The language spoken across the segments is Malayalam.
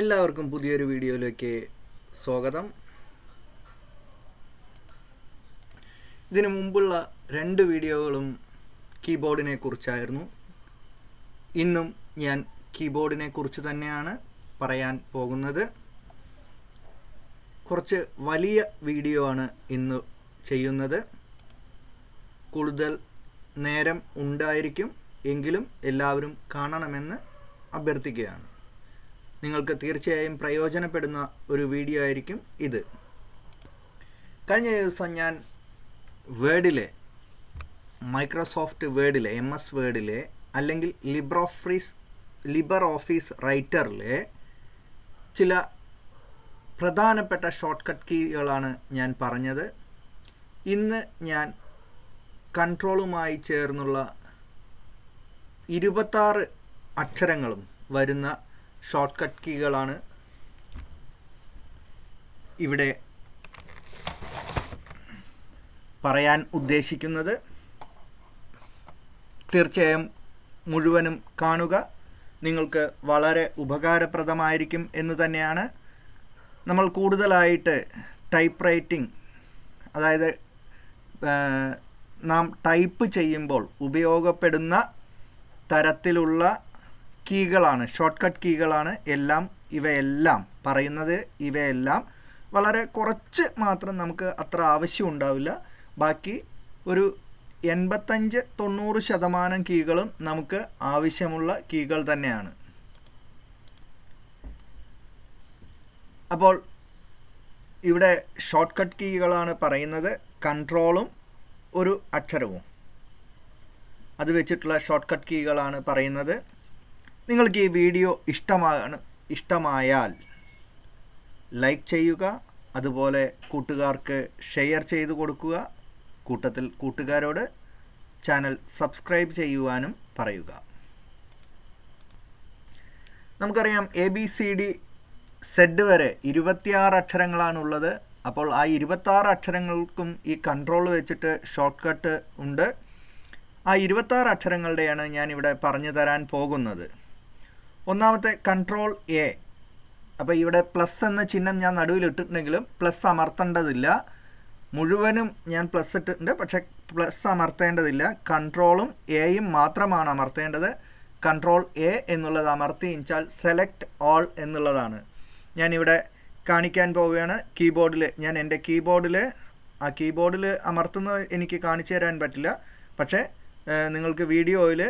എല്ലാവർക്കും പുതിയൊരു വീഡിയോയിലേക്ക് സ്വാഗതം. ഇതിനു മുമ്പുള്ള രണ്ട് വീഡിയോകളും കീബോർഡിനെ കുറിച്ചായിരുന്നു. ഇന്നും ഞാൻ കീബോർഡിനെ കുറിച്ച് തന്നെയാണ് പറയാൻ പോകുന്നത്. കുറച്ച് വലിയ വീഡിയോ ആണ് ഇന്ന് ചെയ്യുന്നത്. കൂടുതൽ നേരം ഉണ്ടായിരിക്കും എങ്കിലും എല്ലാവരും കാണണമെന്ന് അഭ്യർത്ഥിക്കുകയാണ്. നിങ്ങൾക്ക് തീർച്ചയായും പ്രയോജനപ്പെടുന്ന ഒരു വീഡിയോ ആയിരിക്കും ഇത്. കഴിഞ്ഞ ദിവസം ഞാൻ വേർഡിലെ മൈക്രോസോഫ്റ്റ് വേർഡിലെ എം എസ് വേർഡിലെ അല്ലെങ്കിൽ ലിബ്രോഫ്രീസ് ലിബർ ഓഫീസ് റൈറ്ററിലെ ചില പ്രധാനപ്പെട്ട ഷോർട്ട് കട്ട് കീകളാണ് ഞാൻ പറഞ്ഞത്. ഇന്ന് ഞാൻ കൺട്രോളുമായി ചേർന്നുള്ള ഇരുപത്താറ് അക്ഷരങ്ങളും വരുന്ന ഷോർട്ട് കട്ട് കീകളാണ് ഇവിടെ പറയാൻ ഉദ്ദേശിക്കുന്നത്. തീർച്ചയായും മുഴുവനും കാണുക. നിങ്ങൾക്ക് വളരെ ഉപകാരപ്രദമായിരിക്കും എന്ന് തന്നെയാണ്. നമ്മൾ കൂടുതലായിട്ട് ടൈപ്പ് റൈറ്റിംഗ് അതായത് നാം ടൈപ്പ് ചെയ്യുമ്പോൾ ഉപയോഗപ്പെടുന്ന തരത്തിലുള്ള കീകളാണ് ഷോർട്ട് കട്ട് കീകളാണ് എല്ലാം ഇവയെല്ലാം പറയുന്നത് ഇവയെല്ലാം വളരെ കുറച്ച് മാത്രം നമുക്ക് അത്ര ആവശ്യം ഉണ്ടാവില്ല. ബാക്കി ഒരു എൺപത്തഞ്ച് തൊണ്ണൂറ് ശതമാനം കീകളും നമുക്ക് ആവശ്യമുള്ള കീകൾ തന്നെയാണ്. അപ്പോൾ ഇവിടെ ഷോർട്ട് കട്ട് കീകളാണ് പറയുന്നത്. കൺട്രോളും ഒരു അക്ഷരവും. അത് വെച്ചിട്ടുള്ള ഷോർട്ട് കട്ട് കീകളാണ് പറയുന്നത്. നിങ്ങൾക്ക് ഈ വീഡിയോ ഇഷ്ടമാണ് ഇഷ്ടമായാൽ ലൈക്ക് ചെയ്യുക അതുപോലെ കൂട്ടുകാർക്ക് ഷെയർ ചെയ്ത് കൊടുക്കുക കൂട്ടത്തിൽ കൂട്ടുകാരോട് ചാനൽ സബ്സ്ക്രൈബ് ചെയ്യുവാനും പറയുക. നമുക്കറിയാം A B C D Z വരെ ഇരുപത്തിയാറ് അക്ഷരങ്ങളാണുള്ളത്. അപ്പോൾ ആ ഇരുപത്താറ് അക്ഷരങ്ങൾക്കും ഈ കൺട്രോൾ വെച്ചിട്ട് ഷോർട്ട് കട്ട് ഉണ്ട്. ആ ഇരുപത്താറ് അക്ഷരങ്ങളുടെയാണ് ഞാനിവിടെ പറഞ്ഞു തരാൻ പോകുന്നത്. ഒന്നാമത്തെ കൺട്രോൾ എ അപ്പോൾ ഇവിടെ പ്ലസ് എന്ന ചിഹ്നം ഞാൻ നടുവിൽ ഇട്ടിട്ടുണ്ടെങ്കിലും പ്ലസ് അമർത്തേണ്ടതില്ല. മുഴുവനും ഞാൻ പ്ലസ് ഇട്ടിട്ടുണ്ട് പക്ഷേ പ്ലസ് അമർത്തേണ്ടതില്ല. കൺട്രോളും എയും മാത്രമാണ് അമർത്തേണ്ടത്. കൺട്രോൾ എ എന്നുള്ളത് അമർത്തി അമർത്തിച്ചാൽ സെലക്ട് ഓൾ എന്നുള്ളതാണ്. ഞാനിവിടെ കാണിക്കാൻ പോവുകയാണ്. കീബോർഡിൽ ഞാൻ എന്റെ കീബോർഡിൽ ആ കീബോർഡിൽ അമർത്തുന്നത് എനിക്ക് കാണിച്ചു തരാൻ പറ്റില്ല. പക്ഷേ നിങ്ങൾക്ക് വീഡിയോയിൽ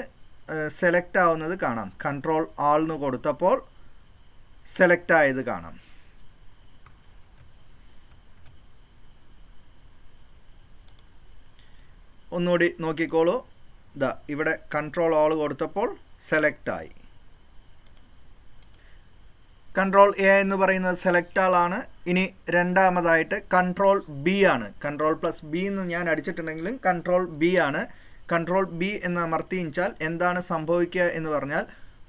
സെലക്ട് ആവുന്നത് കാണാം. കൺട്രോൾ ആൾന്ന് കൊടുത്തപ്പോൾ സെലക്ട് ആയത് കാണാം. ഒന്നുകൂടി നോക്കിക്കോളൂ. ഇതാ ഇവിടെ കൺട്രോൾ ആൾ കൊടുത്തപ്പോൾ സെലക്ട് ആയി. കൺട്രോൾ എ എന്ന് പറയുന്നത് സെലക്ട് ആളാണ് ഇനി രണ്ടാമതായിട്ട് കൺട്രോൾ ബി ആണ്. കൺട്രോൾ പ്ലസ് ബി എന്ന് ഞാൻ അടിച്ചിട്ടുണ്ടെങ്കിലും കൺട്രോൾ ബി ആണ്. കൺട്രോൾ ബി എന്ന് അമർത്തിയിച്ചാൽ എന്താണ് സംഭവിക്കുക എന്ന് പറഞ്ഞാൽ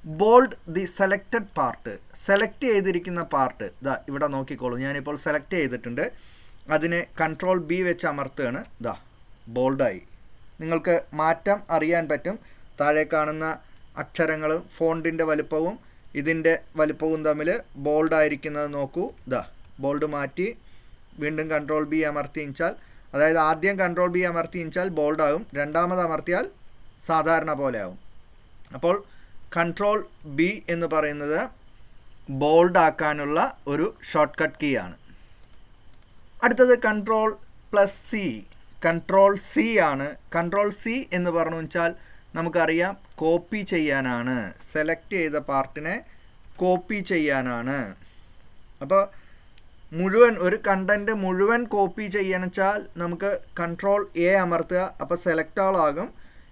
bold the selected part select ചെയ്തിരിക്കുന്ന പാർട്ട് ദാ ഇവിടെ നോക്കിക്കോളൂ. ഞാനിപ്പോൾ സെലക്ട് ചെയ്തിട്ടുണ്ട്. അതിനെ കൺട്രോൾ ബി വെച്ച് അമർത്തുകയാണ്. ഇതാ ബോൾഡായി നിങ്ങൾക്ക് മാറ്റം അറിയാൻ പറ്റും. താഴെ കാണുന്ന അക്ഷരങ്ങളും ഫോണ്ടിന്റെ വലുപ്പവും ഇതിന്റെ വലുപ്പവും തമ്മിൽ ബോൾഡായിരിക്കുന്നത് നോക്കൂ. ദാ ബോൾഡ് മാറ്റി വീണ്ടും കൺട്രോൾ ബി അമർത്തിച്ചാൽ അതായത് ആദ്യം കൺട്രോൾ ബി അമർത്തിച്ചാൽ ബോൾഡ് ആകും. രണ്ടാമത് അമർത്തിയാൽ സാധാരണ പോലെ ആകും. അപ്പോൾ കൺട്രോൾ ബി എന്ന് പറയുന്നത് ബോൾഡ് ആക്കാനുള്ള ഒരു ഷോർട്ട് കട്ട് കീ ആണ്. അടുത്തത് control plus C control C ആണ്. കൺട്രോൾ സി എന്ന് പറഞ്ഞു വെച്ചാൽ നമുക്കറിയാം കോപ്പി ചെയ്യാനാണ്. സെലക്ട് ചെയ്ത പാർട്ടിനെ കോപ്പി ചെയ്യാനാണ്. അപ്പോൾ മുഴുവൻ ഒരു കണ്ടന്റ് മുഴുവൻ കോപ്പി ചെയ്യാന്ന് വെച്ചാൽ നമുക്ക് കൺട്രോൾ എ അമർത്തുക അപ്പോൾ സെലക്ട് ആകും.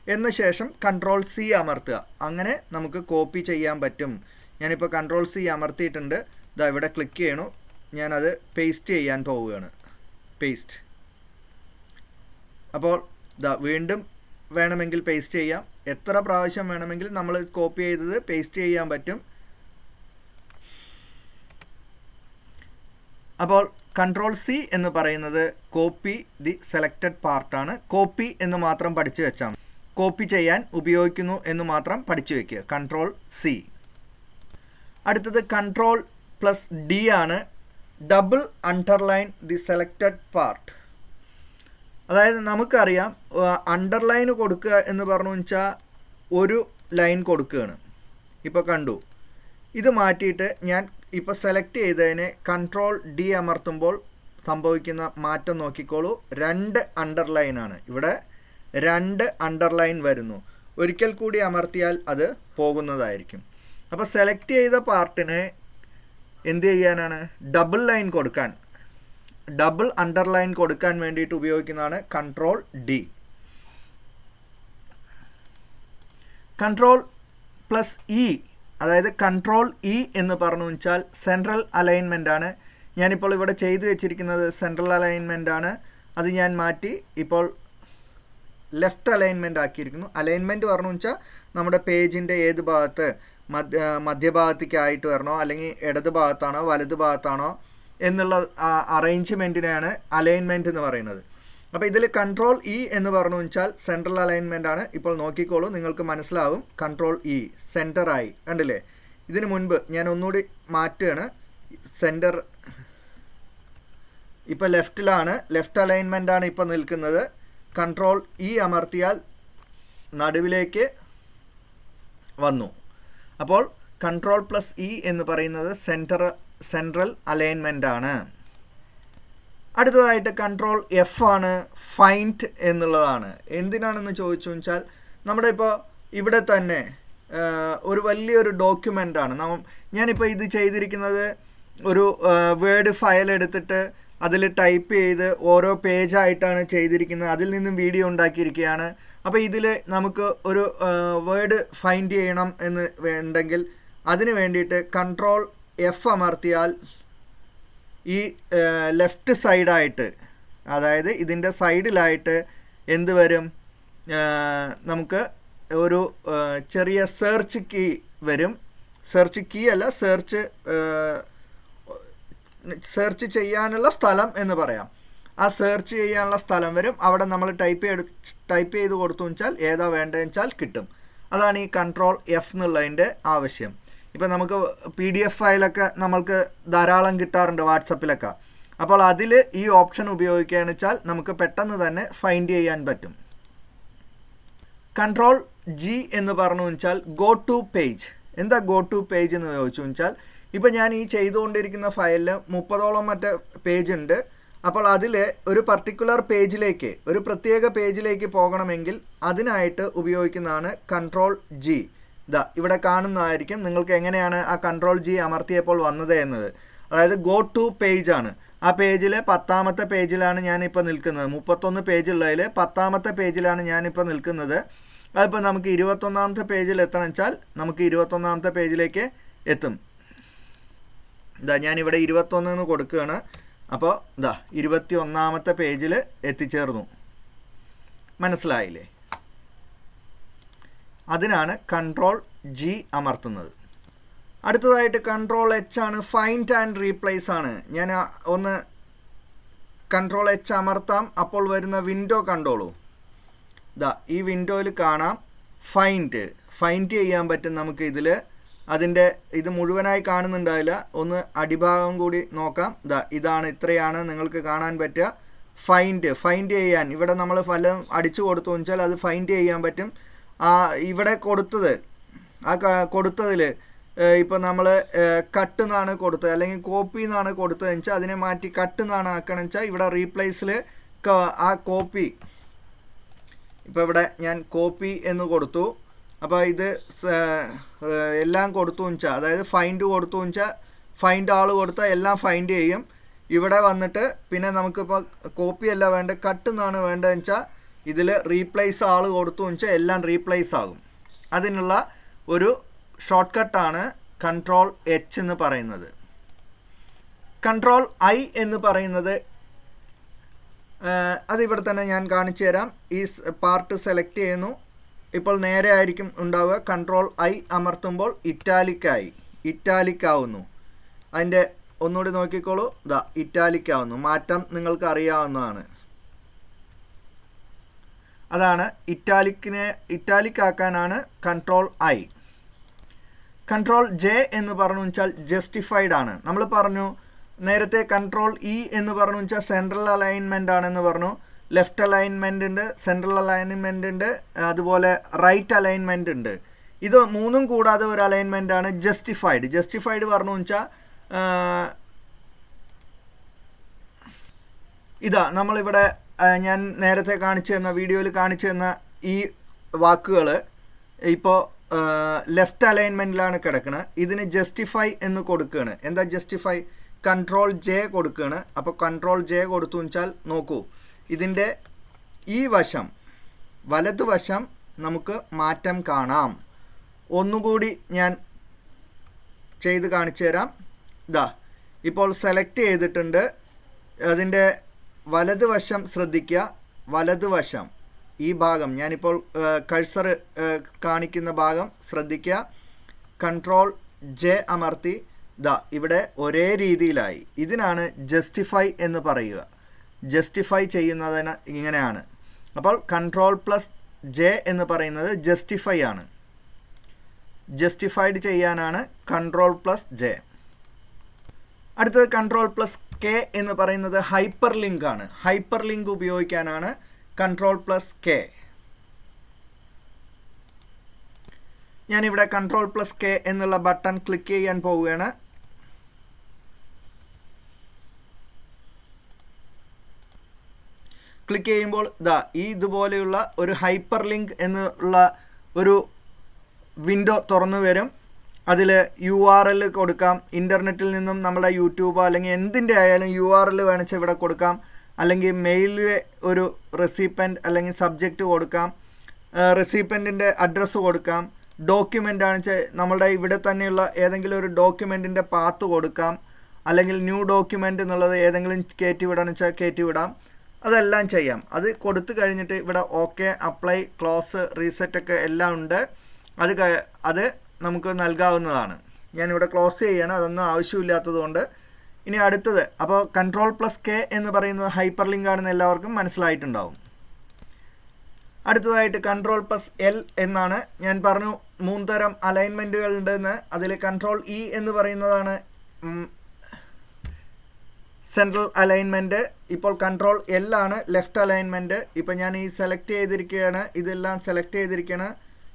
എന്ന ശേഷം കൺട്രോൾ സി അമർത്തുക. അങ്ങനെ നമുക്ക് കോപ്പി ചെയ്യാൻ പറ്റും. ഞാനിപ്പോൾ കൺട്രോൾ സി അമർത്തിയിട്ടുണ്ട്. ഇതാ ഇവിടെ ക്ലിക്ക് ചെയ്യണു. ഞാനത് പേസ്റ്റ് ചെയ്യാൻ പോവുകയാണ്. പേസ്റ്റ് അപ്പോൾ ഇതാ വീണ്ടും വേണമെങ്കിൽ പേസ്റ്റ് ചെയ്യാം. എത്ര പ്രാവശ്യം വേണമെങ്കിൽ നമ്മൾ കോപ്പി ചെയ്തത് പേസ്റ്റ് ചെയ്യാൻ പറ്റും. അപ്പോൾ കൺട്രോൾ സി എന്ന് പറയുന്നത് കോപ്പി ദി സെലക്റ്റഡ് പാർട്ടാണ് കോപ്പി എന്ന് മാത്രം പഠിച്ചു വെച്ചാൽ കോപ്പി ചെയ്യാൻ ഉപയോഗിക്കുന്നു എന്ന് മാത്രം പഠിച്ചു വയ്ക്കുക കൺട്രോൾ സി അടുത്തത് കൺട്രോൾ പ്ലസ് ഡി ആണ്. Double underline the selected part അതായത് നമുക്കറിയാം അണ്ടർലൈൻ കൊടുക്കുക എന്ന് പറഞ്ഞു വെച്ചാൽ ഒരു ലൈൻ കൊടുക്കുകയാണ്. ഇപ്പോൾ കണ്ടു. ഇത് മാറ്റിയിട്ട് ഞാൻ ഇപ്പോൾ സെലക്ട് ചെയ്തതിന് കൺട്രോൾ ഡി അമർത്തുമ്പോൾ സംഭവിക്കുന്ന മാറ്റം നോക്കിക്കോളൂ. രണ്ട് അണ്ടർലൈൻ ആണ്. ഇവിടെ രണ്ട് അണ്ടർലൈൻ വരുന്നു. ഒരിക്കൽ കൂടി അമർത്തിയാൽ അത് പോകുന്നതായിരിക്കും. അപ്പോൾ സെലക്ട് ചെയ്ത പാർട്ടിന് എന്ത് ചെയ്യാനാണ്? ഡബിൾ ലൈൻ കൊടുക്കാൻ. ഡബിൾ അണ്ടർലൈൻ കൊടുക്കാൻ വേണ്ടിയിട്ട് ഉപയോഗിക്കുന്നതാണ് control D control plus E അതായത് കൺട്രോൾ ഇ എന്ന് പറഞ്ഞു വെച്ചാൽ സെൻട്രൽ അലൈൻമെന്റ് ആണ്. ഞാനിപ്പോൾ ഇവിടെ ചെയ്തു വെച്ചിരിക്കുന്നത് സെൻട്രൽ അലൈൻമെന്റ് ആണ്. അത് ഞാൻ മാറ്റി ഇപ്പോൾ ലെഫ്റ്റ് അലൈൻമെന്റ് ആക്കിയിരിക്കുന്നു. അലൈൻമെന്റ് പറഞ്ഞു വെച്ചാൽ നമ്മുടെ പേജിന്റെ ഏത് ഭാഗത്ത്? മധ്യ മധ്യഭാഗത്തേക്കായിട്ട് വരണോ? അല്ലെങ്കിൽ ഇടത് ഭാഗത്താണോ? വലത് ഭാഗത്താണോ? എന്നുള്ള അറേഞ്ച്മെന്റിനെയാണ് അലൈൻമെന്റ് എന്ന് പറയുന്നത്. അപ്പോൾ ഇതിൽ കൺട്രോൾ ഇ എന്ന് പറഞ്ഞു വെച്ചാൽ സെൻട്രൽ അലൈൻമെന്റ് ആണ്. ഇപ്പോൾ നോക്കിക്കോളൂ നിങ്ങൾക്ക് മനസ്സിലാവും. കൺട്രോൾ ഇ സെന്ററായി കണ്ടില്ലേ? ഇതിനു മുൻപ് ഞാൻ ഒന്നുകൂടി മാറ്റുകയാണ്. സെന്റർ ഇപ്പോൾ ലെഫ്റ്റിലാണ് ലെഫ്റ്റ് അലൈൻമെന്റ് ആണ് ഇപ്പോൾ നിൽക്കുന്നത്. കൺട്രോൾ ഇ അമർത്തിയാൽ നടുവിലേക്ക് വന്നു. അപ്പോൾ കൺട്രോൾ പ്ലസ് ഇ എന്ന് പറയുന്നത് സെന്റർ സെൻട്രൽ അലൈൻമെന്റ് ആണ്. അടുത്തതായിട്ട് കൺട്രോൾ എഫ് ആണ് ഫൈൻഡ് എന്നുള്ളതാണ്. എന്തിനാണെന്ന് ചോദിച്ചു വെച്ചാൽ നമ്മുടെ ഇപ്പോൾ ഇവിടെ തന്നെ ഒരു വലിയൊരു ഡോക്യുമെന്റ് ആണ്. നമ്മ ഞാനിപ്പോൾ ഇത് ചെയ്തിരിക്കുന്നത് ഒരു വേർഡ് ഫയൽ എടുത്തിട്ട് അതിൽ ടൈപ്പ് ചെയ്ത് ഓരോ പേജായിട്ടാണ് ചെയ്തിരിക്കുന്നത്. അതിൽ നിന്നും വീഡിയോ ഉണ്ടാക്കിയിരിക്കുകയാണ്. അപ്പോൾ ഇതിൽ നമുക്ക് ഒരു വേർഡ് ഫൈൻഡ് ചെയ്യണം എന്ന് ഉണ്ടെങ്കിൽ അതിന് വേണ്ടിയിട്ട് കൺട്രോൾ എഫ് അമർത്തിയാൽ ഈ ലെഫ്റ്റ് സൈഡായിട്ട് അതായത് ഇതിന്റെ സൈഡിലായിട്ട് എന്ത് വരും? നമുക്ക് ഒരു ചെറിയ സെർച്ച് കീ വരും. സെർച്ച് കീ അല്ല സെർച്ച് സെർച്ച് ചെയ്യാനുള്ള സ്ഥലം എന്ന് പറയാം. ആ സെർച്ച് ചെയ്യാനുള്ള സ്ഥലം വരും. അവിടെ നമ്മൾ ടൈപ്പ് ചെയ്ത് ടൈപ്പ് ചെയ്ത് കൊടുത്തു വെച്ചാൽ ഏതാ വേണ്ടതെന്ന് വെച്ചാൽ കിട്ടും. അതാണ് ഈ കൺട്രോൾ എഫ് എന്നുള്ളതിന്റെ ആവശ്യം. ഇപ്പം നമുക്ക് പി ഡി എഫ് ഫയലൊക്കെ നമ്മൾക്ക് ധാരാളം കിട്ടാറുണ്ട് വാട്സപ്പിലൊക്കെ. അപ്പോൾ അതിൽ ഈ ഓപ്ഷൻ ഉപയോഗിക്കുകയാണെന്ന് വെച്ചാൽ നമുക്ക് പെട്ടെന്ന് തന്നെ ഫൈൻഡ് ചെയ്യാൻ പറ്റും. കൺട്രോൾ ജി എന്ന് പറഞ്ഞു വെച്ചാൽ ഗോ ടു പേജ് എന്താ ഗോ ടു പേജ് എന്ന് ചോദിച്ചു വെച്ചാൽ ഇപ്പം ഞാൻ ഈ ചെയ്തുകൊണ്ടിരിക്കുന്ന ഫയലിൽ മുപ്പതോളം മറ്റേ പേജ് ഉണ്ട്. അപ്പോൾ അതിൽ ഒരു പർട്ടിക്കുലർ പേജിലേക്ക് ഒരു പ്രത്യേക പേജിലേക്ക് പോകണമെങ്കിൽ അതിനായിട്ട് ഉപയോഗിക്കുന്നതാണ് കൺട്രോൾ ജി ഇതാ ഇവിടെ കാണുന്നതായിരിക്കും നിങ്ങൾക്ക് എങ്ങനെയാണ് ആ കൺട്രോൾ ജി അമർത്തിയപ്പോൾ വന്നത് എന്നത്. അതായത് ഗോ ടു പേജ് ആണ്. ആ പേജിൽ പത്താമത്തെ പേജിലാണ് ഞാനിപ്പോൾ നിൽക്കുന്നത്. മുപ്പത്തൊന്ന് പേജുള്ളതിൽ പത്താമത്തെ പേജിലാണ് ഞാനിപ്പോൾ നിൽക്കുന്നത്. അതിപ്പോൾ നമുക്ക് ഇരുപത്തൊന്നാമത്തെ പേജിൽ എത്തണം വെച്ചാൽ നമുക്ക് ഇരുപത്തൊന്നാമത്തെ പേജിലേക്ക് എത്തും. ഇതാ ഞാനിവിടെ ഇരുപത്തൊന്ന് എന്ന് കൊടുക്കുകയാണ്. അപ്പോൾ ഇതാ ഇരുപത്തി ഒന്നാമത്തെ പേജിൽ എത്തിച്ചേർന്നു. മനസ്സിലായില്ലേ? അതിനാണ് കൺട്രോൾ ജി അമർത്തുന്നത്. അടുത്തതായിട്ട് കൺട്രോൾ എച്ച് ആണ് ഫൈൻഡ് ആൻഡ് റീപ്ലേസ് ആണ്. ഞാൻ ഒന്ന് കൺട്രോൾ എച്ച് അമർത്താം അപ്പോൾ വരുന്ന വിൻഡോ കണ്ടോളൂ. ഇതാ ഈ വിൻഡോയിൽ കാണാം ഫൈൻഡ് ഫൈൻഡ് ചെയ്യാൻ പറ്റും നമുക്ക് ഇതിൽ അതിന്റെ ഇത് മുഴുവനായി കാണുന്നുണ്ടാവില്ല. ഒന്ന് അടിഭാഗം കൂടി നോക്കാം. ഇതാ ഇതാണ് ഇത്രയാണ് നിങ്ങൾക്ക് കാണാൻ പറ്റുക. ഫൈൻഡ് ഫൈൻഡ് ചെയ്യാൻ. ഇവിടെ നമ്മൾ ഫലം അടിച്ചു കൊടുത്തു വെച്ചാൽ അത് ഫൈൻഡ് ചെയ്യാൻ പറ്റും. ഇവിടെ കൊടുത്തത്. ആ കൊടുത്തതിൽ ഇപ്പോൾ നമ്മൾ കട്ട് എന്നാണ് കൊടുത്തത്. അല്ലെങ്കിൽ കോപ്പി എന്നാണ് കൊടുത്തതെന്ന് വെച്ചാൽ അതിനെ മാറ്റി കട്ട് എന്നാണ് ആക്കണമെന്ന് വെച്ചാൽ ഇവിടെ റീപ്ലേസിൽ ആ കോപ്പി. ഇപ്പോൾ ഇവിടെ ഞാൻ കോപ്പി എന്ന് കൊടുത്തു. അപ്പോൾ ഇത് എല്ലാം കൊടുത്തു വെച്ചാൽ അതായത് ഫൈൻഡ് കൊടുത്തു വെച്ചാൽ ഫൈൻഡ് ആൾ കൊടുത്താൽ എല്ലാം ഫൈൻഡ് ചെയ്യും. ഇവിടെ വന്നിട്ട് പിന്നെ നമുക്കിപ്പോൾ കോപ്പി അല്ല വേണ്ട കട്ട് എന്നാണ് വേണ്ടതെന്ന് വെച്ചാൽ ഇതിൽ റീപ്ലേസ് ആൾ കൊടുത്തു വെച്ചാൽ എല്ലാം റീപ്ലേസ് ആകും. അതിനുള്ള ഒരു ഷോർട്ട് കട്ടാണ് കൺട്രോൾ എച്ച് എന്ന് പറയുന്നത്. കൺട്രോൾ ഐ എന്ന് പറയുന്നത് അതിവിടെ തന്നെ ഞാൻ കാണിച്ചു തരാം. ഈ പാർട്ട് സെലക്ട് ചെയ്യുന്നു. ഇപ്പോൾ നേരെ ആയിരിക്കും ഉണ്ടാവുക. കൺട്രോൾ ഐ അമർത്തുമ്പോൾ ഇറ്റാലിക്കായി ഇറ്റാലിക് ആവുന്നു. അതിന്റെ ഒന്നുകൂടി നോക്കിക്കോളൂ. ദാ ഇറ്റാലിക് ആവുന്നു. മാറ്റം നിങ്ങൾക്ക് അറിയാവുന്നതാണ് അതാണ് ഇറ്റാലിക്കിനെ ഇറ്റാലിക് ആക്കാനാണ് കൺട്രോൾ ഐ കൺട്രോൾ ജെ എന്ന് പറഞ്ഞു വെച്ചാൽ ജസ്റ്റിഫൈഡ് ആണ്. നമ്മൾ പറഞ്ഞു നേരത്തെ കൺട്രോൾ ഇ എന്ന് പറഞ്ഞു വെച്ചാൽ സെൻട്രൽ അലൈൻമെന്റ് ആണെന്ന് പറഞ്ഞു. ലെഫ്റ്റ് അലൈൻമെന്റ് ഉണ്ട് സെൻട്രൽ അലൈൻമെന്റ് ഉണ്ട് അതുപോലെ റൈറ്റ് അലൈൻമെന്റ് ഉണ്ട്. ഇത് മൂന്നും കൂടാതെ ഒരു അലൈൻമെന്റ് ആണ് ജസ്റ്റിഫൈഡ് ജസ്റ്റിഫൈഡ് പറഞ്ഞു വെച്ചാൽ ഇതാ നമ്മളിവിടെ ഞാൻ നേരത്തെ കാണിച്ചു തന്ന വീഡിയോയിൽ കാണിച്ചു തന്ന ഈ വാക്കുകൾ ഇപ്പോൾ ലെഫ്റ്റ് അലൈൻമെന്റിലാണ് കിടക്കുന്നത് ഇതിന് ജസ്റ്റിഫൈ എന്ന് കൊടുക്കുകയാണ്. എന്താ ജസ്റ്റിഫൈ കൺട്രോൾ ജെ കൊടുക്കുകയാണ്. അപ്പോൾ കൺട്രോൾ ജെ കൊടുത്തു വെച്ചാൽ നോക്കൂ. ഇതിന്റെ ഈ വശം വലതുവശം നമുക്ക് മാറ്റം കാണാം. ഒന്നുകൂടി ഞാൻ ചെയ്ത് കാണിച്ചു തരാം. ഇതാ ഇപ്പോൾ സെലക്ട് ചെയ്തിട്ടുണ്ട്. അതിന്റെ വലതുവശം ശ്രദ്ധിക്കുക വലതുവശം. ഈ ഭാഗം ഞാനിപ്പോൾ കഴ്സർ കാണിക്കുന്ന ഭാഗം ശ്രദ്ധിക്കുക. കൺട്രോൾ ജെ അമർത്തി ദ ഇവിടെ ഒരേ രീതിയിലായി. ഇതിനാണ് ജസ്റ്റിഫൈ എന്ന് പറയുക. ജസ്റ്റിഫൈ ചെയ്യുന്നതിന് ഇങ്ങനെയാണ്. അപ്പോൾ കൺട്രോൾ പ്ലസ് ജെ എന്ന് പറയുന്നത് ജസ്റ്റിഫൈ ആണ്. ജസ്റ്റിഫൈഡ് ചെയ്യാനാണ് കൺട്രോൾ പ്ലസ് ജെ അടുത്തത് കൺട്രോൾ പ്ലസ് കെ എന്ന് പറയുന്നത് ഹൈപ്പർ ലിങ്ക് ആണ്. ഹൈപ്പർ ലിങ്ക് ഉപയോഗിക്കാനാണ് കൺട്രോൾ പ്ലസ് കെ ഞാനിവിടെ കൺട്രോൾ പ്ലസ് കെ എന്നുള്ള ബട്ടൺ ക്ലിക്ക് ചെയ്യാൻ പോവുകയാണ്. ക്ലിക്ക് ചെയ്യുമ്പോൾ ദാ ഈ ഇതുപോലെയുള്ള ഒരു ഹൈപ്പർ ലിങ്ക് എന്നുള്ള ഒരു വിൻഡോ തുറന്നു വരും. അതിൽ യു ആർ എൽ കൊടുക്കാം. ഇന്റർനെറ്റിൽ നിന്നും നമ്മുടെ യൂട്യൂബ് അല്ലെങ്കിൽ എന്തിന്റെ ആയാലും യു ആർ എൽ വേണിച്ച് ഇവിടെ കൊടുക്കാം. അല്ലെങ്കിൽ മെയിലിലെ ഒരു റെസിപ്പന്റ് അല്ലെങ്കിൽ സബ്ജക്റ്റ് കൊടുക്കാം. റെസിപ്പന്റിന്റെ അഡ്രസ്സ് കൊടുക്കാം. ഡോക്യുമെന്റ് ആണെന്ന് നമ്മളുടെ ഇവിടെ തന്നെയുള്ള ഏതെങ്കിലും ഒരു ഡോക്യുമെന്റിന്റെ പാത്ത് കൊടുക്കാം. അല്ലെങ്കിൽ ന്യൂ ഡോക്യുമെന്റ് എന്നുള്ളത് ഏതെങ്കിലും കയറ്റി വിടാന്ന് വെച്ചാൽ കയറ്റി വിടാം. അതെല്ലാം ചെയ്യാം. അത് കൊടുത്തു കഴിഞ്ഞിട്ട് ഇവിടെ ഓക്കെ അപ്ലൈ ക്ലോസ് റീസെറ്റ് ഒക്കെ എല്ലാം ഉണ്ട്. അത് അത് നമുക്ക് നൽകാവുന്നതാണ്. ഞാനിവിടെ ക്ലോസ് ചെയ്യണം അതൊന്നും ആവശ്യമില്ലാത്തതുകൊണ്ട്. ഇനി അടുത്തത് അപ്പോൾ കൺട്രോൾ പ്ലസ് കെ എന്ന് പറയുന്നത് ഹൈപ്പർ ലിങ്ക് ആണെന്ന് എല്ലാവർക്കും മനസ്സിലായിട്ടുണ്ടാവും. അടുത്തതായിട്ട് കൺട്രോൾ പ്ലസ് എൽ എന്നാണ്. ഞാൻ പറഞ്ഞു മൂന്ന് തരം അലൈൻമെന്റുകൾ ഉണ്ടെന്ന് അതിൽ കൺട്രോൾ ഇ എന്ന് പറയുന്നതാണ് സെൻട്രൽ അലൈൻമെന്റ് ഇപ്പോൾ കൺട്രോൾ എൽ ആണ് ലെഫ്റ്റ് അലൈൻമെന്റ് ഇപ്പോൾ ഞാൻ ഈ സെലക്ട് ചെയ്തിരിക്കുകയാണ് ഇതെല്ലാം സെലക്ട് ചെയ്തിരിക്കുകയാണ്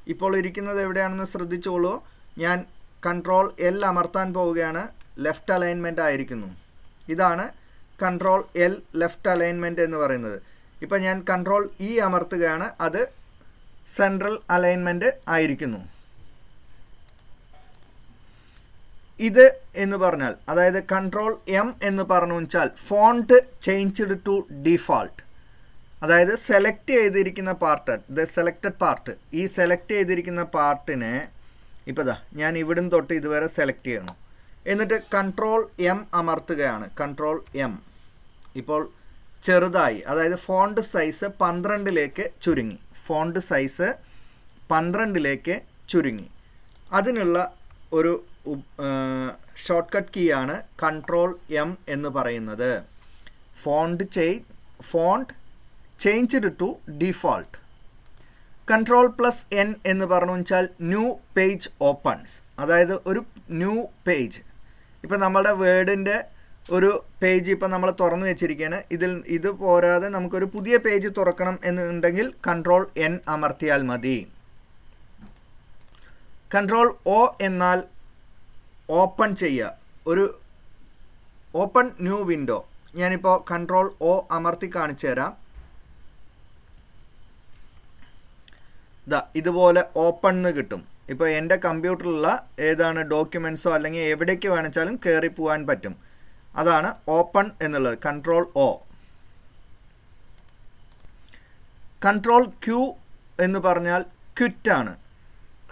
ഇപ്പോൾ ഇരിക്കുന്നത് എവിടെയാണെന്ന് ശ്രദ്ധിച്ചോളൂ. ഞാൻ കൺട്രോൾ എൽ അമർത്താൻ പോവുകയാണ്. ലെഫ്റ്റ് അലൈൻമെന്റ് ആയിരിക്കുന്നു. ഇതാണ് കൺട്രോൾ എൽ ലെഫ്റ്റ് അലൈൻമെന്റ് എന്ന് പറയുന്നത്. ഇപ്പോൾ ഞാൻ കൺട്രോൾ ഇ അമർത്തുകയാണ്. അത് സെൻട്രൽ അലൈൻമെന്റ് ആയിരിക്കുന്നു. ഇത് എന്ന് പറഞ്ഞാൽ അതായത് കൺട്രോൾ എം എന്ന് പറഞ്ഞു വെച്ചാൽ ഫോണ്ട് ചേഞ്ച്ഡ് ടു ഡിഫാൾട്ട് അതായത് സെലക്ട് ചെയ്തിരിക്കുന്ന പാർട്ട് ദ സെലക്റ്റഡ് പാർട്ട് ഈ സെലക്ട് ചെയ്തിരിക്കുന്ന പാർട്ടിനെ ഇപ്പോൾ ദാ ഞാൻ ഇവിടുന്ന് തൊട്ട് ഇതുവരെ സെലക്ട് ചെയ്യണം എന്നിട്ട് കൺട്രോൾ എം അമർത്തുകയാണ്. കൺട്രോൾ എം ഇപ്പോൾ ചെറുതായി അതായത് ഫോണ്ട് സൈസ് പന്ത്രണ്ടിലേക്ക് ചുരുങ്ങി. ഫോണ്ട് സൈസ് പന്ത്രണ്ടിലേക്ക് ചുരുങ്ങി. അതിനുള്ള ഒരു ഷോർട്ട് കട്ട് കീ ആണ് കൺട്രോൾ എം എന്ന് പറയുന്നത്. ഫോണ്ട് ചെയ് font changed to default control plus N എന്ന് പറഞ്ഞു വെച്ചാൽ ന്യൂ പേജ് ഓപ്പൺസ് അതായത് ഒരു ന്യൂ പേജ് ഇപ്പം നമ്മുടെ വേർഡിന്റെ ഒരു പേജ് ഇപ്പം നമ്മൾ തുറന്നു വെച്ചിരിക്കുകയാണ്. ഇതിൽ ഇത് പോരാതെ നമുക്കൊരു പുതിയ പേജ് തുറക്കണം എന്നുണ്ടെങ്കിൽ കൺട്രോൾ എൻ അമർത്തിയാൽ മതി. കൺട്രോൾ ഒ എന്നാൽ ഓപ്പൺ ചെയ്യുക. ഒരു ഓപ്പൺ ന്യൂ വിൻഡോ ഞാനിപ്പോൾ കൺട്രോൾ ഒ അമർത്തി കാണിച്ചു തരാം ദാ ഇതുപോലെ ഓപ്പൺ എന്ന് കിട്ടും. ഇപ്പോൾ എന്റെ കമ്പ്യൂട്ടറിലുള്ള ഏതാണ് ഡോക്യുമെൻസോ അല്ലെങ്കിൽ എവിടേക്ക് വേണിച്ചാലും കയറി പോകാൻ പറ്റും. അതാണ് ഓപ്പൺ എന്നുള്ളത് കൺട്രോൾ ഒ കൺട്രോൾ ക്യൂ എന്ന് പറഞ്ഞാൽ ക്വിറ്റാണ്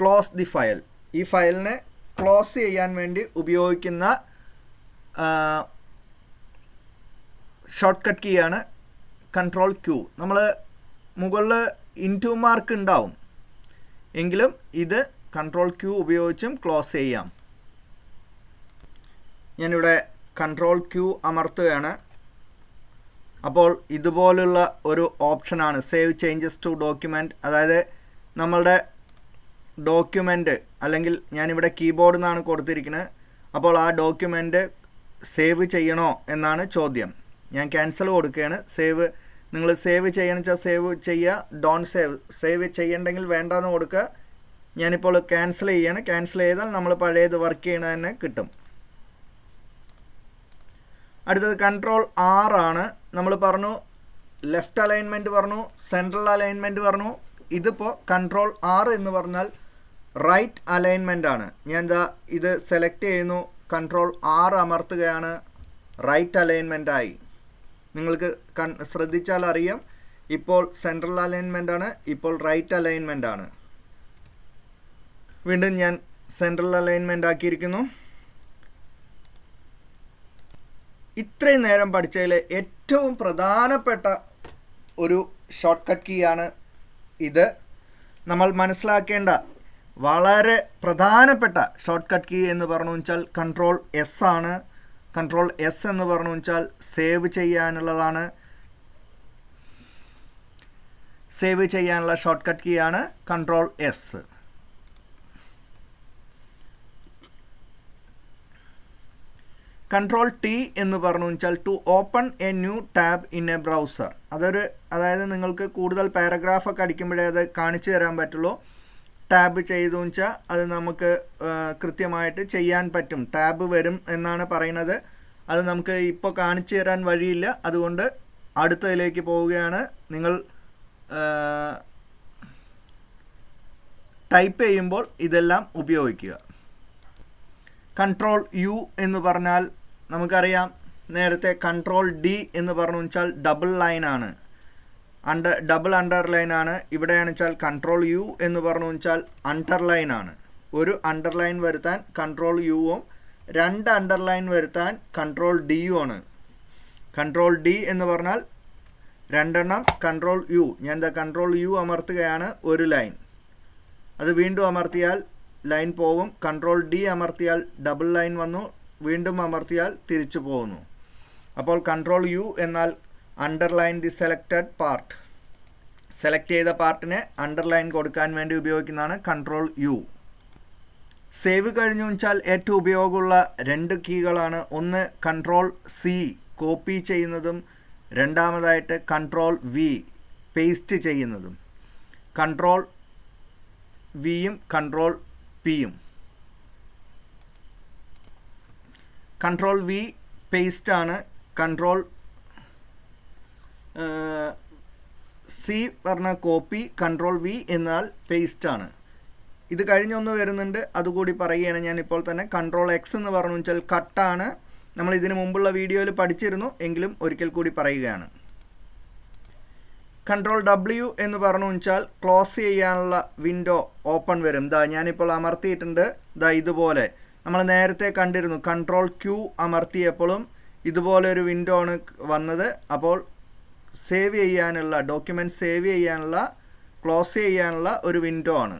ക്ലോസ് ദി ഫയൽ. ഈ ഫയലിനെ ക്ലോസ് ചെയ്യാൻ വേണ്ടി ഉപയോഗിക്കുന്ന ഷോർട്ട് കട്ട് കീയാണ് കൺട്രോൾ ക്യൂ. നമ്മൾ മുകളിൽ ഇന്റു മാർക്ക് ഉണ്ടാവും. എങ്കിലും ഇത് കൺട്രോൾ ക്യൂ ഉപയോഗിച്ചും ക്ലോസ് ചെയ്യാം. ഞാനിവിടെ കൺട്രോൾ ക്യൂ അമർത്തുകയാണ്. അപ്പോൾ ഇതുപോലുള്ള ഒരു ഓപ്ഷനാണ് സേവ് ചേഞ്ചസ് ടു ഡോക്യുമെന്റ് അതായത് നമ്മളുടെ ഡോക്യുമെന്റ് അല്ലെങ്കിൽ ഞാനിവിടെ കീബോർഡിൽ നിന്നാണ് കൊടുത്തിരിക്കുന്നത്. അപ്പോൾ ആ ഡോക്യുമെന്റ് സേവ് ചെയ്യണോ എന്നാണ് ചോദ്യം. ഞാൻ ക്യാൻസൽ കൊടുക്കുകയാണ്. സേവ് നിങ്ങൾ സേവ് ചെയ്യണം വെച്ചാൽ സേവ് ചെയ്യുക ഡോൺ സേവ് സേവ് ചെയ്യണ്ടെങ്കിൽ വേണ്ടെന്ന് കൊടുക്കുക ഞാനിപ്പോൾ ക്യാൻസൽ ചെയ്യാണ്. ക്യാൻസൽ ചെയ്താൽ നമ്മൾ പഴയത് വർക്ക് ചെയ്യണ തന്നെ കിട്ടും. അടുത്തത് കൺട്രോൾ ആർ ആണ്. നമ്മൾ പറഞ്ഞു ലെഫ്റ്റ് അലൈൻമെന്റ് പറഞ്ഞു സെൻട്രൽ അലൈൻമെന്റ് പറഞ്ഞു. ഇതിപ്പോൾ കൺട്രോൾ ആർ എന്ന് പറഞ്ഞാൽ റൈറ്റ് അലൈൻമെന്റ് ആണ്. ഞാൻ എന്താ ഇത് സെലക്ട് ചെയ്യുന്നു. കൺട്രോൾ ആർ അമർത്തുകയാണ്. റൈറ്റ് അലൈൻമെന്റ് ആയി. നിങ്ങൾക്ക് കൺ ശ്രദ്ധിച്ചാൽ അറിയാം ഇപ്പോൾ സെൻട്രൽ അലൈൻമെന്റ് ആണ് ഇപ്പോൾ റൈറ്റ് അലൈൻമെന്റ് ആണ്. വീണ്ടും ഞാൻ സെൻട്രൽ അലൈൻമെന്റ് ആക്കിയിരിക്കുന്നു. ഇത്രയും നേരം പഠിച്ചതിൽ ഏറ്റവും പ്രധാനപ്പെട്ട ഒരു ഷോർട്ട് കട്ട് കീ ആണ് ഇത്. നമ്മൾ മനസ്സിലാക്കേണ്ട വളരെ പ്രധാനപ്പെട്ട ഷോർട്ട് കട്ട് കീ എന്ന് പറഞ്ഞു വെച്ചാൽ കൺട്രോൾ എസ് ആണ്. കൺട്രോൾ എസ് എന്ന് പറഞ്ഞു വെച്ചാൽ സേവ് ചെയ്യാനുള്ളതാണ്. സേവ് ചെയ്യാനുള്ള ഷോർട്ട് കട്ട് കീ ആണ് കൺട്രോൾ എസ് കൺട്രോൾ ടി എന്ന് പറഞ്ഞു വെച്ചാൽ to open a new tab in a browser അതൊരു അതായത് നിങ്ങൾക്ക് കൂടുതൽ പാരഗ്രാഫൊക്കെ അടിക്കുമ്പോഴേ അത് കാണിച്ചു തരാൻ പറ്റുള്ളൂ. ടാബ് ചെയ്തു വെച്ചാൽ അത് നമുക്ക് കൃത്യമായിട്ട് ചെയ്യാൻ പറ്റും. ടാബ് വരും എന്നാണ് പറയുന്നത്. അത് നമുക്ക് ഇപ്പോൾ കാണിച്ചു തരാൻ വഴിയില്ല. അതുകൊണ്ട് അടുത്തതിലേക്ക് പോവുകയാണ്. നിങ്ങൾ ടൈപ്പ് ചെയ്യുമ്പോൾ ഇതെല്ലാം ഉപയോഗിക്കുക. കൺട്രോൾ യു എന്ന് പറഞ്ഞാൽ നമുക്കറിയാം നേരത്തെ കൺട്രോൾ ഡി എന്ന് പറഞ്ഞു വെച്ചാൽ ഡബിൾ ലൈൻ ആണ്. അണ്ടർ ഡബിൾ അണ്ടർലൈൻ ആണ്. ഇവിടെയാണ് വെച്ചാൽ കൺട്രോൾ യു എന്ന് പറഞ്ഞു വെച്ചാൽ അണ്ടർലൈൻ ആണ്. ഒരു അണ്ടർലൈൻ വരുത്താൻ കൺട്രോൾ യുവും രണ്ട് അണ്ടർലൈൻ വരുത്താൻ കൺട്രോൾ ഡിയും ആണ്. കൺട്രോൾ ഡി എന്ന് പറഞ്ഞാൽ രണ്ടെണ്ണം കൺട്രോൾ യു ഞാൻ എന്താ കൺട്രോൾ യു അമർത്തുകയാണ്? ഒരു ലൈൻ അത് വീണ്ടും അമർത്തിയാൽ ലൈൻ പോകും. കൺട്രോൾ ഡി അമർത്തിയാൽ ഡബിൾ ലൈൻ വന്നു. വീണ്ടും അമർത്തിയാൽ തിരിച്ചു പോകുന്നു. അപ്പോൾ കൺട്രോൾ യു എന്നാൽ underline the selected part select ചെയ്ത പാർട്ടിനെ അണ്ടർലൈൻ കൊടുക്കാൻ വേണ്ടി ഉപയോഗിക്കുന്നതാണ് കൺട്രോൾ യു സേവ് കഴിഞ്ഞു വെച്ചാൽ ഏറ്റവും ഉപയോഗമുള്ള രണ്ട് കീകളാണ്. ഒന്ന് കൺട്രോൾ സി കോപ്പി ചെയ്യുന്നതും രണ്ടാമതായിട്ട് കൺട്രോൾ വി പേസ്റ്റ് ചെയ്യുന്നതും. കൺട്രോൾ വിയും കൺട്രോൾ പിയും കൺട്രോൾ വി പേസ്റ്റ് ആണ്. കൺട്രോൾ സി പറഞ്ഞ കോപ്പി കൺട്രോൾ വി എന്നാൽ പേസ്റ്റ് ആണ്. ഇത് കഴിഞ്ഞൊന്ന് വരുന്നുണ്ട്. അതുകൂടി പറയുകയാണ് ഞാൻ ഇപ്പോൾ തന്നെ. കൺട്രോൾ എക്സ് എന്ന് പറഞ്ഞു വെച്ചാൽ കട്ടാണ് നമ്മൾ ഇതിന് മുമ്പുള്ള വീഡിയോയിൽ പഠിച്ചിരുന്നു. എങ്കിലും ഒരിക്കൽ കൂടി പറയുകയാണ്. കൺട്രോൾ ഡബ്ല്യു എന്ന് പറഞ്ഞു വെച്ചാൽ ക്ലോസ് ചെയ്യാനുള്ള വിൻഡോ ഓപ്പൺ വരും. ദാ ഞാനിപ്പോൾ അമർത്തിയിട്ടുണ്ട്. ദാ ഇതുപോലെ. നമ്മൾ നേരത്തെ കണ്ടിരുന്നു. കൺട്രോൾ ക്യൂ അമർത്തിയപ്പോഴും ഇതുപോലെ ഒരു വിൻഡോ ആണ് വന്നത്. അപ്പോൾ സേവ് ചെയ്യാനുള്ള ഡോക്യുമെന്റ് സേവ് ചെയ്യാനുള്ള ക്ലോസ് ചെയ്യാനുള്ള ഒരു വിൻഡോ ആണ്.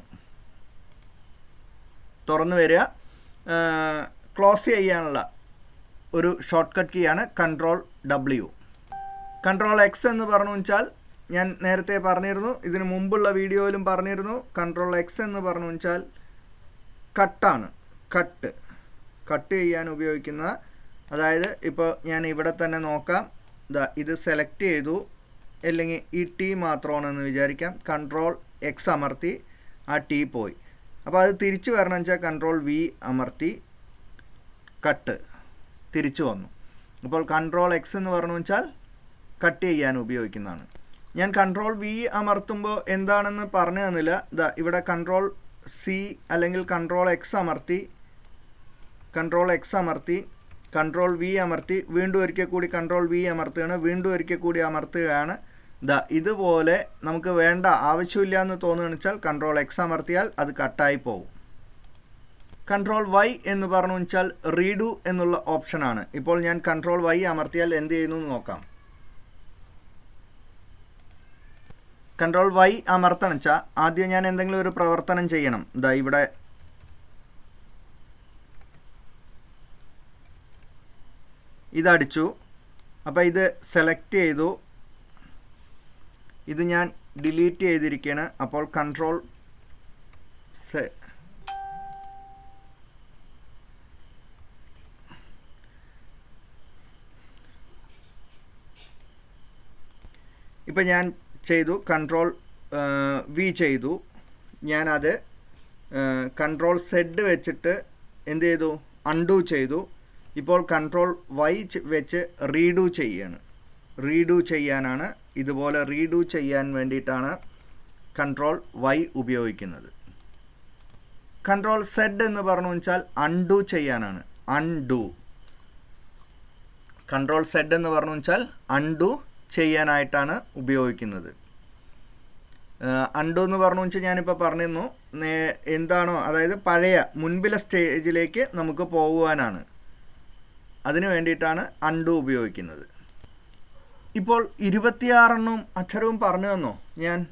തുറന്നു വരിക. ക്ലോസ് ചെയ്യാനുള്ള ഒരു ഷോർട്ട് കട്ട് കീയാണ് കൺട്രോൾ ഡബ്ല്യു കൺട്രോൾ എക്സ് എന്ന് പറഞ്ഞു വെച്ചാൽ ഞാൻ നേരത്തെ പറഞ്ഞിരുന്നു ഇതിന് മുമ്പുള്ള വീഡിയോയിലും പറഞ്ഞിരുന്നു കൺട്രോൾ എക്സ് എന്ന് പറഞ്ഞു വെച്ചാൽ കട്ടാണ് കട്ട് കട്ട് ചെയ്യാൻ ഉപയോഗിക്കുന്ന അതായത് ഇപ്പോൾ ഞാൻ ഇവിടെ തന്നെ നോക്കാം. ഇതാ ഇത് സെലക്ട് ചെയ്തു. അല്ലെങ്കിൽ ഈ ടി മാത്രമാണെന്ന് വിചാരിക്കാം. കൺട്രോൾ എക്സ് അമർത്തി ആ ടി പോയി. അപ്പോൾ അത് തിരിച്ചു വരണം വെച്ചാൽ കൺട്രോൾ വി അമർത്തി കട്ട് തിരിച്ചു വന്നു. അപ്പോൾ കൺട്രോൾ എക്സ് എന്ന് പറഞ്ഞു വെച്ചാൽ കട്ട് ചെയ്യാൻ ഉപയോഗിക്കുന്നതാണ്. ഞാൻ കൺട്രോൾ വി അമർത്തുമ്പോൾ എന്താണെന്ന് പറഞ്ഞു തന്നില്ല. ഇതാ ഇവിടെ കൺട്രോൾ സി അല്ലെങ്കിൽ കൺട്രോൾ എക്സ് അമർത്തി കൺട്രോൾ എക്സ് അമർത്തി കൺട്രോൾ വി അമർത്തി വീണ്ടും ഒരിക്കൽ കൂടി കൺട്രോൾ വി അമർത്തുകയാണ് വീണ്ടും ഒരിക്കൽ കൂടി അമർത്തുകയാണ്. ദാ ഇതുപോലെ നമുക്ക് വേണ്ട ആവശ്യമില്ല എന്ന് തോന്നുകയെന്ന് വെച്ചാൽ കൺട്രോൾ എക്സ് അമർത്തിയാൽ അത് കട്ടായി പോകും കൺട്രോൾ വൈ എന്ന് പറഞ്ഞു വെച്ചാൽ റീഡു എന്നുള്ള ഓപ്ഷനാണ് ഇപ്പോൾ ഞാൻ കൺട്രോൾ വൈ അമർത്തിയാൽ എന്ത് ചെയ്യുന്നു എന്ന് നോക്കാം. കൺട്രോൾ വൈ അമർത്തണം. വെച്ചാൽ ആദ്യം ഞാൻ എന്തെങ്കിലും ഒരു പ്രവർത്തനം ചെയ്യണം. ഇതാ ഇവിടെ ഇതടിച്ചു. അപ്പോൾ ഇത് സെലക്ട് ചെയ്തു. ഇത് ഞാൻ ഡിലീറ്റ് ചെയ്തിരിക്കുകയാണ് അപ്പോൾ കൺട്രോൾ സെ ഇപ്പം ഞാൻ ചെയ്തു. കൺട്രോൾ വി ചെയ്തു. ഞാനത് കൺട്രോൾ സെഡ് വെച്ചിട്ട് എന്ത് ചെയ്തു? അൺഡു ചെയ്തു. ഇപ്പോൾ കൺട്രോൾ വൈ വെച്ച് റീഡു ചെയ്യാണ്. റീഡു ചെയ്യാനാണ് ഇതുപോലെ റീഡു ചെയ്യാൻ വേണ്ടിയിട്ടാണ് കൺട്രോൾ വൈ ഉപയോഗിക്കുന്നത്. കൺട്രോൾ സെഡ് എന്ന് പറഞ്ഞു വെച്ചാൽ അൺഡു ചെയ്യാനാണ്. അൺഡു കൺട്രോൾ സെഡ് എന്ന് പറഞ്ഞു വെച്ചാൽ അൺഡു ചെയ്യാനായിട്ടാണ് ഉപയോഗിക്കുന്നത്. അൺഡു എന്ന് പറഞ്ഞു വെച്ചാൽ ഞാനിപ്പോൾ പറഞ്ഞിരുന്നു എന്താണോ അതായത് പഴയ മുൻപിലെ സ്റ്റേജിലേക്ക് നമുക്ക് പോകുവാനാണ് അതിന് വേണ്ടിയിട്ടാണ് അണ്ടു ഉപയോഗിക്കുന്നത്. ഇപ്പോൾ ഇരുപത്തിയാറെണ്ണവും അക്ഷരവും പറഞ്ഞു തന്നോ? ഞാൻ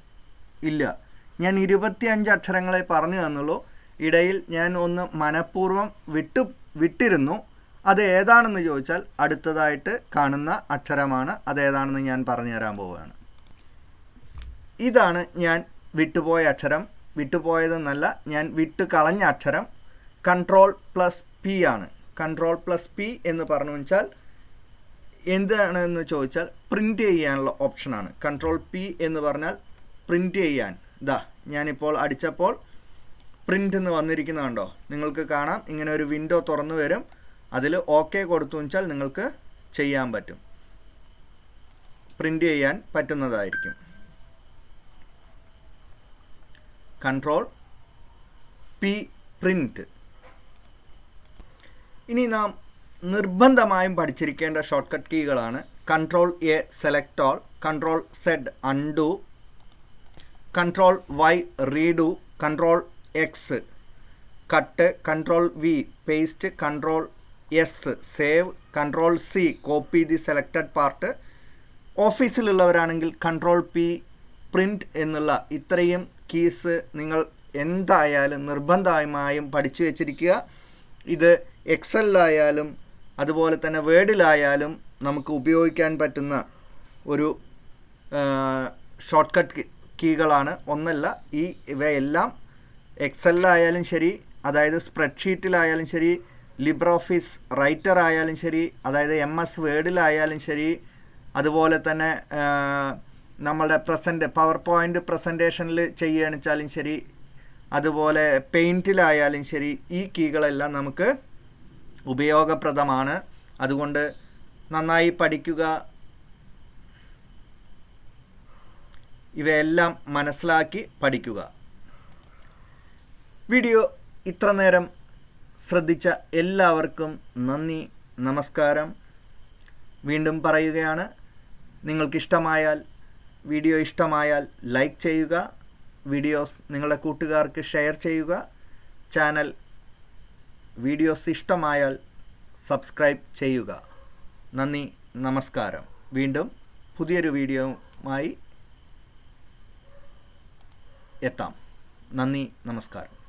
ഇല്ല. ഞാൻ ഇരുപത്തിയഞ്ച് അക്ഷരങ്ങളെ പറഞ്ഞു തന്നുള്ളൂ. ഇടയിൽ ഞാൻ ഒന്ന് മനഃപൂർവം വിട്ടു വിട്ടിരുന്നു. അത് ഏതാണെന്ന് ചോദിച്ചാൽ അടുത്തതായിട്ട് കാണുന്ന അക്ഷരമാണ്. അതേതാണെന്ന് ഞാൻ പറഞ്ഞു തരാൻ പോവുകയാണ്. ഇതാണ് ഞാൻ വിട്ടുപോയ അക്ഷരം. വിട്ടുപോയതെന്നല്ല ഞാൻ വിട്ടു കളഞ്ഞ അക്ഷരം. കൺട്രോൾ പ്ലസ് പി ആണ്. കൺട്രോൾ പ്ലസ് പി എന്ന് പറഞ്ഞു വെച്ചാൽ എന്താണെന്ന് ചോദിച്ചാൽ പ്രിന്റ് ചെയ്യാനുള്ള ഓപ്ഷനാണ് കൺട്രോൾ പി എന്ന് പറഞ്ഞാൽ പ്രിന്റ് ചെയ്യാൻ. ഇതാ ഞാനിപ്പോൾ അടിച്ചപ്പോൾ പ്രിന്റ് എന്ന് വന്നിരിക്കുന്നതുണ്ടോ നിങ്ങൾക്ക് കാണാം. ഇങ്ങനെ ഒരു വിൻഡോ തുറന്നു വരും. അതിൽ ഓക്കെ കൊടുത്തു വെച്ചാൽ നിങ്ങൾക്ക് ചെയ്യാൻ പറ്റും. പ്രിന്റ് ചെയ്യാൻ പറ്റുന്നതായിരിക്കും. കൺട്രോൾ പി പ്രിന്റ് ഇനി നാം നിർബന്ധമായും പഠിച്ചിരിക്കേണ്ട shortcut കീകളാണ് control A select all control Z undo control Y redo control X cut control V paste control S save control C copy the selected part ഓഫീസിലുള്ളവരാണെങ്കിൽ control P print എന്നുള്ള ഇത്രയും കീസ് നിങ്ങൾ എന്തായാലും നിർബന്ധമായും പഠിച്ചു വച്ചിരിക്കുക. ഇത് എക്സലിലായാലും അതുപോലെ തന്നെ വേർഡിലായാലും നമുക്ക് ഉപയോഗിക്കാൻ പറ്റുന്ന ഒരു ഷോർട്ട് കട്ട് കീകളാണ്. ഒന്നല്ല ഈ ഇവയെല്ലാം എക്സലിലായാലും ശരി അതായത് സ്പ്രെഡ്ഷീറ്റിലായാലും ശരി ലിബ്ര ഓഫീസ് റൈറ്റർ ആയാലും ശരി അതായത് എം എസ് വേർഡിലായാലും ശരി അതുപോലെ തന്നെ നമ്മളുടെ പ്രസന്റ് പവർ പോയിന്റ് പ്രസന്റേഷനിൽ ചെയ്യുകയാണെന്ന് വെച്ചാലും ശരി അതുപോലെ പെയിന്റിലായാലും ശരി ഈ കീകളെല്ലാം നമുക്ക് ഉപയോഗപ്രദമാണ്. അതുകൊണ്ട് നന്നായി പഠിക്കുക. ഇവയെല്ലാം മനസ്സിലാക്കി പഠിക്കുക. വീഡിയോ ഇത്ര നേരം ശ്രദ്ധിച്ച എല്ലാവർക്കും നന്ദി നമസ്കാരം. വീണ്ടും പറയുകയാണ് നിങ്ങൾക്കിഷ്ടമായാൽ വീഡിയോ ഇഷ്ടമായാൽ ലൈക്ക് ചെയ്യുക. വീഡിയോസ് നിങ്ങളുടെ കൂട്ടുകാർക്ക് ഷെയർ ചെയ്യുക. ചാനൽ വീഡിയോസ് ഇഷ്ടമായാൽ സബ്സ്ക്രൈബ് ചെയ്യുക. നന്ദി നമസ്കാരം. വീണ്ടും പുതിയൊരു വീഡിയോയുമായി എത്താം. നന്ദി നമസ്കാരം.